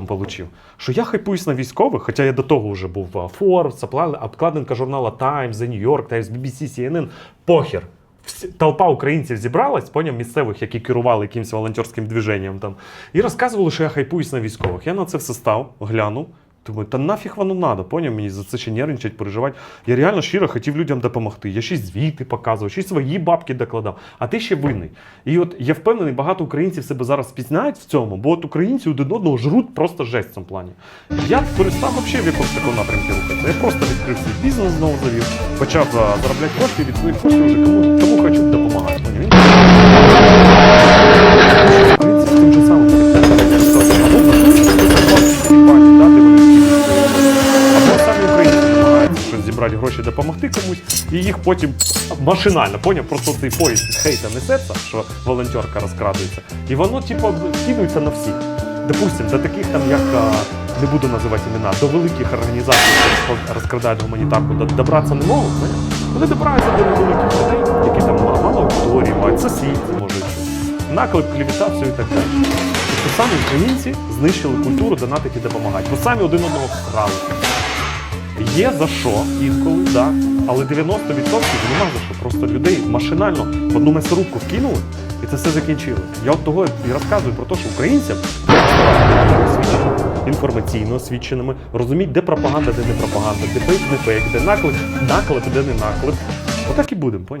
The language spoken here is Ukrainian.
потім отримав? Що я хайпуюсь на військових, хоча я до того вже був в Forbes, обкладинка журнала Times, The New York Times, BBC, CNN. Похер. Толпа українців зібралась, поняв місцевих, які керували якимось волонтерським движенням там, і розказували, що я хайпуюсь на військових. Я на це все став, глянув. Думаю, та нафіг воно надо, поняв мені за це ще нервничать, переживати. Я реально щиро хотів людям допомогти. Я ще звіти показував, ще свої бабки докладав, а ти ще винний. І от я впевнений, багато українців себе зараз пізнають в цьому, бо от українці один одного жруть просто жесть в цьому плані. Я перестав взагалі в якомусь такому напрямку рухатися. Я просто відкрив свій бізнес знову завів, почав заробляти кошти від своїх коштів кому, кому хочу допомагати. Гроші, допомогти комусь, і їх потім машинально, поняв, просто цей поїзд хейта несеться, що волонтерка розкрадується, і воно, типу, кидується на всіх. Допустим, до таких там, як не буду називати імена, до великих організацій, які розкрадають гуманітарку, добратися не можуть, вони добираються до невеликих людей, які там ма- мало аудиторії, мають сусідів, може, наклеп, клівітацію і так далі. Тобто самі українці знищили культуру донатити і допомагати, бо самі один одного вкрали. Є за що інколи, да, але 90% нема за що. Просто людей машинально в одну м'ясорубку вкинули і це все закінчили. Я от того і розказую про те, що українцям інформаційно освіченими, розуміють, де пропаганда, де не пропаганда, де фейк, не фейк, де наклеп, наклеп, де не наклеп. Отак і будемо?